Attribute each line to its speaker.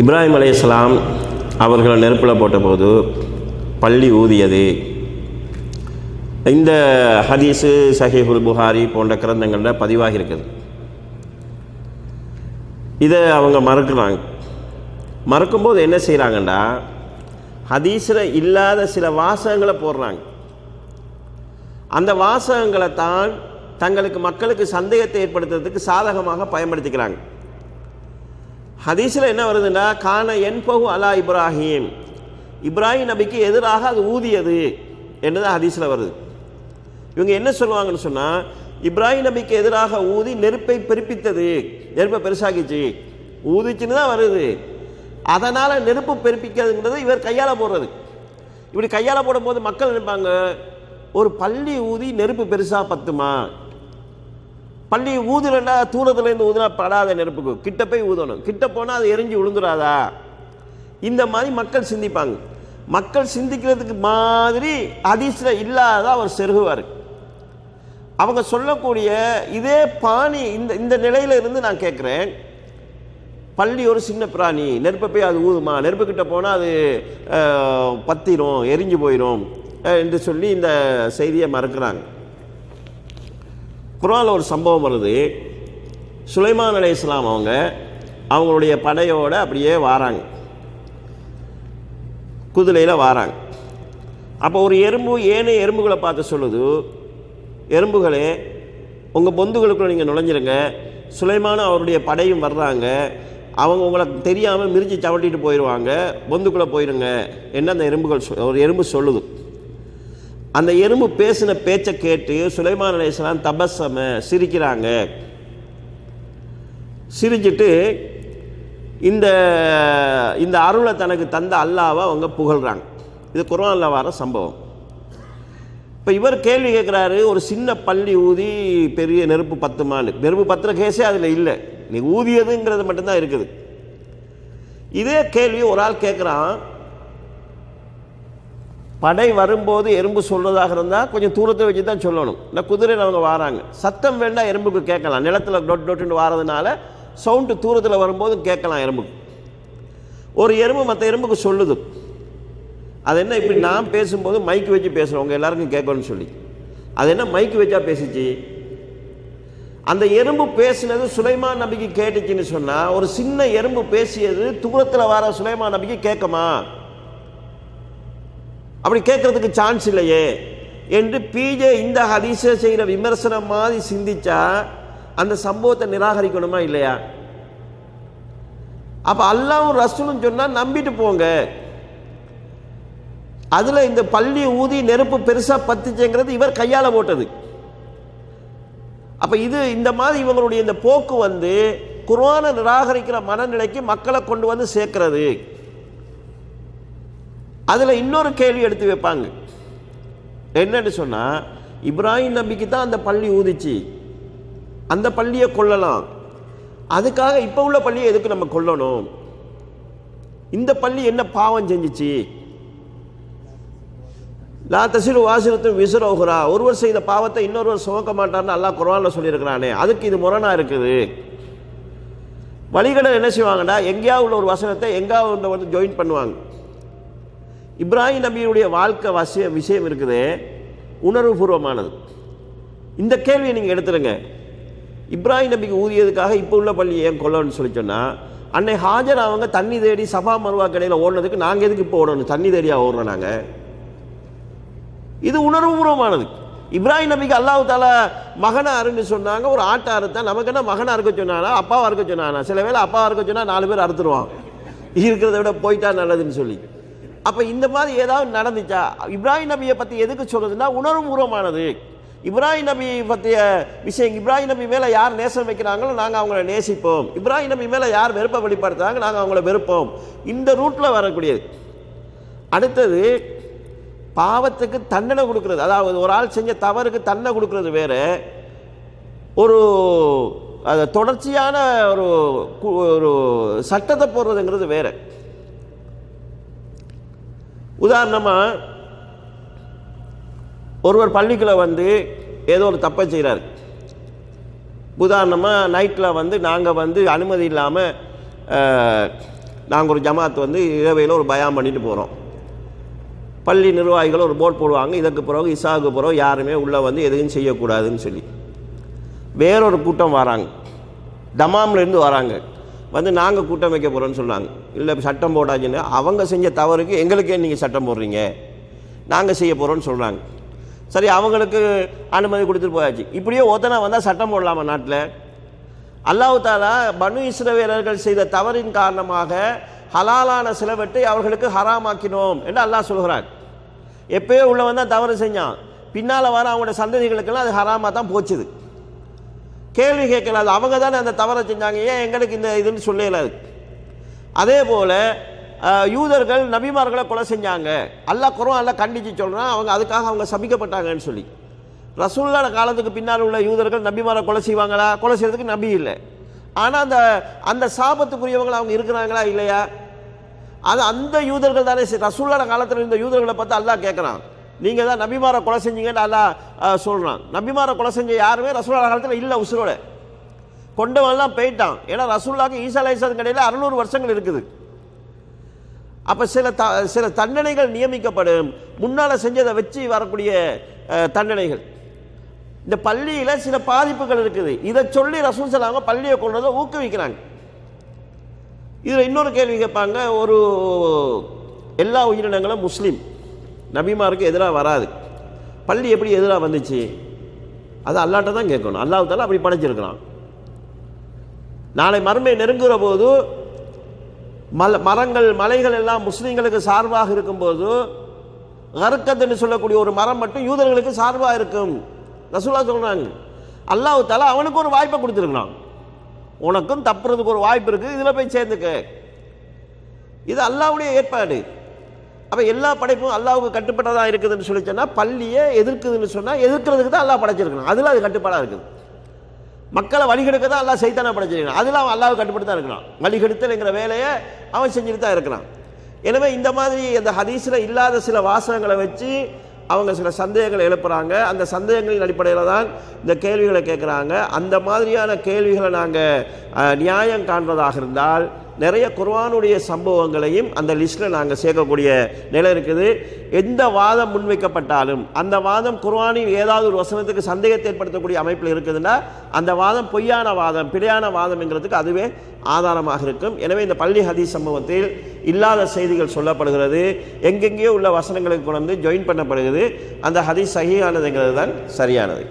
Speaker 1: இப்ராஹிம் அலையாம் அவர்களை நெருப்பில் போட்டபோது பள்ளி ஊதியது. இந்த ஹதீஸு சஹீஹுல் புகாரி போன்ற கிரந்தங்களில் பதிவாகி இருக்குது இதை அவங்க மறுக்கிறாங்க. மறுக்கும்போது என்ன செய்கிறாங்கன்னா ஹதீஸில் இல்லாத சில வாசகங்களை போடுறாங்க. அந்த வாசகங்களை தான் தங்களுக்கு மக்களுக்கு சந்தேகத்தை ஏற்படுத்துறதுக்கு சாதகமாக பயன்படுத்திக்கிறாங்க. ஹதீஸில் என்ன வருதுன்னா கான என்பகு அலா இப்ராஹிம். இப்ராஹிம் நபிக்கு எதிராக அது ஊதியது என்னதான் ஹதீஸில் வருது. இவங்க என்ன சொல்லுவாங்கன்னு சொன்னால் இப்ராஹிம் நபிக்கு எதிராக ஊதி நெருப்பை பெருப்பித்தது. நெருப்பை பெருசாகிச்சு ஊதிச்சுன்னு தான் வருது. அதனால் நெருப்பு பெருப்பிக்கிறதுங்கிறது இவர் கையால் போடுறது. இப்படி கையால் போடும்போது மக்கள் நினைப்பாங்க ஒரு பள்ளி ஊதி நெருப்பு பெருசாக பத்துமா? பள்ளி ஊதுலன்னா தூரத்துலேருந்து ஊதுனா படாத நெருப்புக்கு. கிட்ட போய் ஊதணும். கிட்ட போனால் அது எரிஞ்சு விழுந்துடாதா இந்த மாதிரி மக்கள் சிந்திப்பாங்க. மக்கள் சிந்திக்கிறதுக்கு மாதிரி ஹதீஸில் இல்லாத அவர் செருகுவார். அவங்க சொல்லக்கூடிய இதே பாணி இந்த இந்த நிலையில இருந்து நான் கேட்குறேன் பள்ளி ஒரு சின்ன பிராணி. நெருப்பை போய் அது ஊதுமா? நெருப்பு கிட்ட போனால் அது பத்திரும் எரிஞ்சு போயிடும் என்று சொல்லி இந்த செய்தியை மறுக்கிறாங்க. குரானில் ஒரு சம்பவம் வருது. சுலைமான் அலி இஸ்லாம் அவங்க அவங்களுடைய படையோடு அப்படியே வாராங்க. குதிரையில் வாராங்க. அப்போ ஒரு எறும்பு ஏனைய எறும்புகளை பார்த்து சொல்லுது. எறும்புகளே உங்கள் பொந்துகளுக்குள்ள நீங்கள் நுழைஞ்சிருங்க. சுலைமானும் அவருடைய படையும் வர்றாங்க. அவங்க உங்களை தெரியாமல் மிரிச்சு சவட்டிட்டு போயிடுவாங்க பொந்துக்குள்ளே போயிருங்க. என்ன அந்த எறும்புகள் சொ- ஒரு எறும்பு சொல்லுது. அந்த எறும்பு பேசின பேச்சை கேட்டு சுலைமான் அலையாம் தபசம சிரிக்கிறாங்க. சிரிச்சிட்டு இந்த இந்த அருளை தனக்கு தந்த அல்லாவை அவங்க புகழ்கிறாங்க இது குர்ஆன்ல வர சம்பவம். இப்போ இவர் கேள்வி கேட்குறாரு ஒரு சின்ன பள்ளி ஊதி பெரிய நெருப்பு பத்துமான்னு. நெருப்பு பத்துற கேஸே அதில் இல்லை. நீ ஊதியதுங்கிறது மட்டும்தான் இருக்குது. இதே கேள்வி ஒரு ஆள் கேட்குறான் படை வரும்போது எறும்பு சொல்கிறதாக இருந்தால் கொஞ்சம் தூரத்தை வச்சு தான் சொல்லணும். இல்லை குதிரையில் அவங்க வாராங்க. சத்தம் வேண்டாம் எறும்புக்கு கேட்கலாம். நிலத்தில் டொட் டொட்டுன்னு வாரதுனால சவுண்டு தூரத்தில் வரும்போதும் கேட்கலாம் எறும்புக்கு. ஒரு எறும்பு மற்ற எறும்புக்கு சொல்லுது. அது என்ன இப்படி நான் பேசும்போது மைக்கு வச்சு பேசுகிறோம் உங்கள் எல்லாருக்கும் கேட்கணும்னு சொல்லி. அது என்ன மைக்கு வச்சா பேசிச்சு? அந்த எறும்பு பேசினது சுலைமான் நபிக்கு கேட்டுச்சுன்னு சொன்னால் ஒரு சின்ன எறும்பு பேசியது தூரத்தில் வர சுலைமான் நபிக்கு கேட்குமா? அப்படி கேட்கறதுக்கு சான்ஸ் இல்லையே என்று பிஜே இந்த ஹதீஸை செய்கிற விமர்சனம் மாதிரி சிந்திச்சா அந்த சம்பவத்தை நிராகரிக்கணுமா இல்லையா? அப்ப அல்லாவும் ரசூலும் சொன்னா நம்பிட்டு போங்க. அதுல இந்த பள்ளி ஊதி நெருப்பு பெருசா பத்துச்சுங்கிறது இவர் கையால போட்டது. அப்ப இது இந்த மாதிரி இவங்களுடைய இந்த போக்கு வந்து குர்ஆனை நிராகரிக்கிற மனநிலைக்கு மக்களை கொண்டு வந்து சேர்க்கிறது. அதில் இன்னொரு கேள்வி எடுத்து வைப்பாங்க. என்னன்னு சொன்னால் இப்ராஹிம் நபிக்கு தான் அந்த பள்ளி ஊதிச்சு. அந்த பள்ளியை கொல்லலாம். அதுக்காக இப்போ உள்ள பள்ளியை எதுக்கு நம்ம கொல்லணும்? இந்த பள்ளி என்ன பாவம் செஞ்சுச்சு? லா தசிறு வாசிரத்தும் விசுரோகுரா ஒருவர் செய்த பாவத்தை இன்னொருவர் சுமக்க மாட்டார்னு அல்லா குர்ஆன்ல சொல்லியிருக்கிறானே. அதுக்கு இது முரணாக இருக்குது. வழிகடல் என்ன செய்வாங்கன்னா எங்கேயாவது உள்ள ஒரு வசனத்தை எங்கேயாவது வந்து ஜாயின் பண்ணுவாங்க. இப்ராஹிம் நபியுடைய வாழ்க்கை வசிய விஷயம் இருக்குது. உணர்வுபூர்வமானது இந்த கேள்வியை நீங்கள் எடுத்துருங்க. இப்ராஹிம் நபிக்கு ஊதியதுக்காக இப்போ உள்ள பள்ளி ஏன் கொல்லணும்னு சொல்லி சொன்னால் அன்னை ஹாஜர் அவங்க தண்ணி தேடி சபா மருவா கடையில் ஓடினதுக்கு நாங்கள் எதுக்கு இப்போ ஓடணும்? தண்ணி தேடியாக ஓடுறோம் நாங்கள் இது உணர்வுபூர்வமானது இப்ராஹிம் நபிக்கு அல்லாஹு தாலா மகனாக அருன்னு சொன்னாங்க. ஒரு ஆட்டை அறுத்தான் நமக்கு என்ன மகனாக இருக்க சொன்னானா அப்பாவாக இருக்க சொன்னானா? சில வேளை அப்பாவாக இருக்க சொன்னால் நாலு பேர் அறுத்துருவான். இருக்கிறத விட போயிட்டா நல்லதுன்னு சொல்லி. அப்போ இந்த மாதிரி ஏதாவது நடந்துச்சா? இப்ராஹிம் நபியை பற்றி எதுக்கு சொல்றதுன்னா உணர்வுபூர்வமானது இப்ராஹிம் நபி பற்றிய விஷயம் இப்ராஹிம் நபி மேலே யார் நேசம் வைக்கிறாங்களோ நாங்கள் அவங்கள நேசிப்போம். இப்ராஹிம் நபி மேலே யார் வெறுப்பை வெளிப்படுத்துறாங்க நாங்கள் அவங்கள வெறுப்போம். இந்த ரூட்டில் வரக்கூடியது. அடுத்தது பாவத்துக்கு தண்டனை கொடுக்கறது. அதாவது ஒரு ஆள் செஞ்ச தவறுக்கு தண்டனை கொடுக்கறது வேறு. ஒரு அது தொடர்ச்சியான ஒரு கு- ஒரு சட்டத்தை போடுறதுங்கிறது வேறு. உதாரணமாக ஒருவர் பள்ளிக்குள்ளே வந்து ஏதோ ஒரு தப்பை செய்கிறார் உதாரணமாக நைட்டில் வந்து நாங்கள் வந்து அனுமதி இல்லாமல் நாங்கள் ஒரு ஜமாத் வந்து இரவையில் ஒரு பயம் பண்ணிட்டு போகிறோம் பள்ளி நிர்வாகிகள் ஒரு போர்ட் போடுவாங்க இதற்கு பிறகு இசாவுக்கு பிறகு யாருமே உள்ளே வந்து எதுவும் செய்யக்கூடாதுன்னு சொல்லி. வேறொரு கூட்டம் வராங்க. தமாம்லேருந்து வராங்க. வந்து நாங்கள் கூட்டம் வைக்க போகிறோன்னு சொன்னாங்க. இல்லை சட்டம் போடாதுன்னு அவங்க செஞ்ச தவறுக்கு எங்களுக்கே நீங்கள் சட்டம் போடுறீங்க. நாங்கள் செய்ய போகிறோன்னு சொல்கிறாங்க சரி அவங்களுக்கு அனுமதி கொடுத்துட்டு போயாச்சு. இப்படியே ஒத்தனை வந்தால் சட்டம் போடலாமா நாட்டில்? அல்லாஹ் தாலா பனு இஸ்ரவேலர்கள் செய்த தவறின் காரணமாக ஹலாலான சிலவற்றை அவர்களுக்கு ஹராமாக்கினோம் என்று அல்லாஹ் சொல்கிறார் எப்பயோ உள்ளவன் வந்தால் தவறு செஞ்சான். பின்னால் வர அவங்களோட சந்ததிகளுக்கெல்லாம் அது ஹராமாக தான் போச்சுது. கேள்வி கேட்கலாது அவங்க தானே அந்த தவறை செஞ்சாங்க. ஏன் எங்களுக்கு இந்த இதுன்னு சொல்லலாது அதே? போல் யூதர்கள் நபிமார்களை கொலை செஞ்சாங்க. அல்லா குரம் எல்லாம் கண்டித்து சொல்கிறான் அவங்க அதுக்காக அவங்க சபிக்கப்பட்டாங்கன்னு சொல்லி. ரசூல்லான காலத்துக்கு பின்னால் உள்ள யூதர்கள் நபிமாரை கொலை செய்வாங்களா? கொலை செய்கிறதுக்கு நபி இல்லை. ஆனால் அந்த அந்த சாபத்துக்குரியவங்களை அவங்க இருக்கிறாங்களா இல்லையா? அது அந்த யூதர்கள் தானே செ- ரசூல்லான காலத்தில் இருந்த யூதர்களை பார்த்து அல்லா கேட்குறான் நீங்கள் தான் நபிமாரை கொலை செஞ்சீங்கன்னு அல்லாஹ் சொல்கிறான் நபிமாரை கொலை செஞ்ச யாருமே ரசூல்லா காலத்தில் இல்லை உசுரோட. கொண்டவன்லாம் போயிட்டான். ஏன்னா ரசூல்லாக்கு ஈசா அலைசாதுக்கு கடையில் அறுநூறு வருஷங்கள் இருக்குது. அப்போ சில த சில தண்டனைகள் நியமிக்கப்படும். முன்னால் செஞ்சதை வச்சு வரக்கூடிய தண்டனைகள். இந்த பள்ளியில் சில பாதிப்புகள் இருக்குது. இதை சொல்லி ரசூல் சொல்லாங்க பள்ளியை கொண்டதை ஊக்குவிக்கிறாங்க. இதில் இன்னொரு கேள்வி கேட்பாங்க. ஒரு எல்லா உயிரினங்களும் முஸ்லீம். நபிமாருக்கு எதிராக வராது. பள்ளி எப்படி எதிராக வந்துச்சு? அது அல்லாட்ட தான் கேட்கணும். அல்லாஹ் அப்படி படைச்சிருக்கிறான். நாளை மறுமை நெருங்குகிற போது மல மரங்கள் மலைகள் எல்லாம் முஸ்லீம்களுக்கு சார்பாக இருக்கும்போது கருக்கத்துன்னு சொல்லக்கூடிய ஒரு மரம் மட்டும் யூதர்களுக்கு சார்பாக இருக்கும். ரசூலா சொல்கிறாங்க அல்லாஹு தாலா அவனுக்கு ஒரு வாய்ப்பை கொடுத்துருக்கிறான். உனக்கும் தப்புறதுக்கு ஒரு வாய்ப்பு இருக்குது இதில் போய் சேர்ந்துக்க. இது அல்லாவுடைய ஏற்பாடு. அப்போ எல்லா படைப்பும் அல்லாவுக்கு கட்டுப்பட்டதாக இருக்குதுன்னு சொல்லி சொன்னால் பள்ளியை எதிர்க்குதுன்னு சொன்னால் எதிர்க்கிறதுக்கு தான் அல்லாஹ் படைச்சிருக்கணும். அதில் அது கட்டுப்பாடாக இருக்குது. மக்களை வழிகெடுக்க தான் அல்லாஹ் சைத்தானா படைச்சிருக்கணும். அதில் அவன் அல்லாவுக்கு கட்டுப்பட்டு தான் இருக்கிறான் வழிகெடுத்தல்ங்கிற வேலையை அவன் செஞ்சுட்டு தான் இருக்கிறான். எனவே இந்த மாதிரி அந்த ஹதீஸில் இல்லாத சில வாசகங்களை வச்சு அவங்க சில சந்தேகங்களை எழுப்புகிறாங்க அந்த சந்தேகங்களின் அடிப்படையில் தான் இந்த கேள்விகளை கேட்குறாங்க அந்த மாதிரியான கேள்விகளை நாங்கள் நியாயம் காண்பதாக இருந்தால் நிறைய குர்வானுடைய சம்பவங்களையும் அந்த லிஸ்ட்டில் நாங்கள் சேர்க்கக்கூடிய நிலை இருக்குது. எந்த வாதம் முன்வைக்கப்பட்டாலும் அந்த வாதம் குர்வானின் ஏதாவது ஒரு வசனத்துக்கு சந்தேகத்தை ஏற்படுத்தக்கூடிய அமைப்பில் இருக்குதுன்னா அந்த வாதம் பொய்யான வாதம் பிழையான வாதம்ங்கிறதுக்கு அதுவே ஆதாரமாக இருக்கும். எனவே இந்த பள்ளி ஹதீஸ் சம்பவத்தில் இல்லாத செய்திகள் சொல்லப்படுகிறது. எங்கெங்கேயோ உள்ள வசனங்களுக்கு கொண்டு வந்து ஜாயின் பண்ணப்படுகிறது. அந்த ஹதீஸ் சகியானதுங்கிறது தான் சரியானது.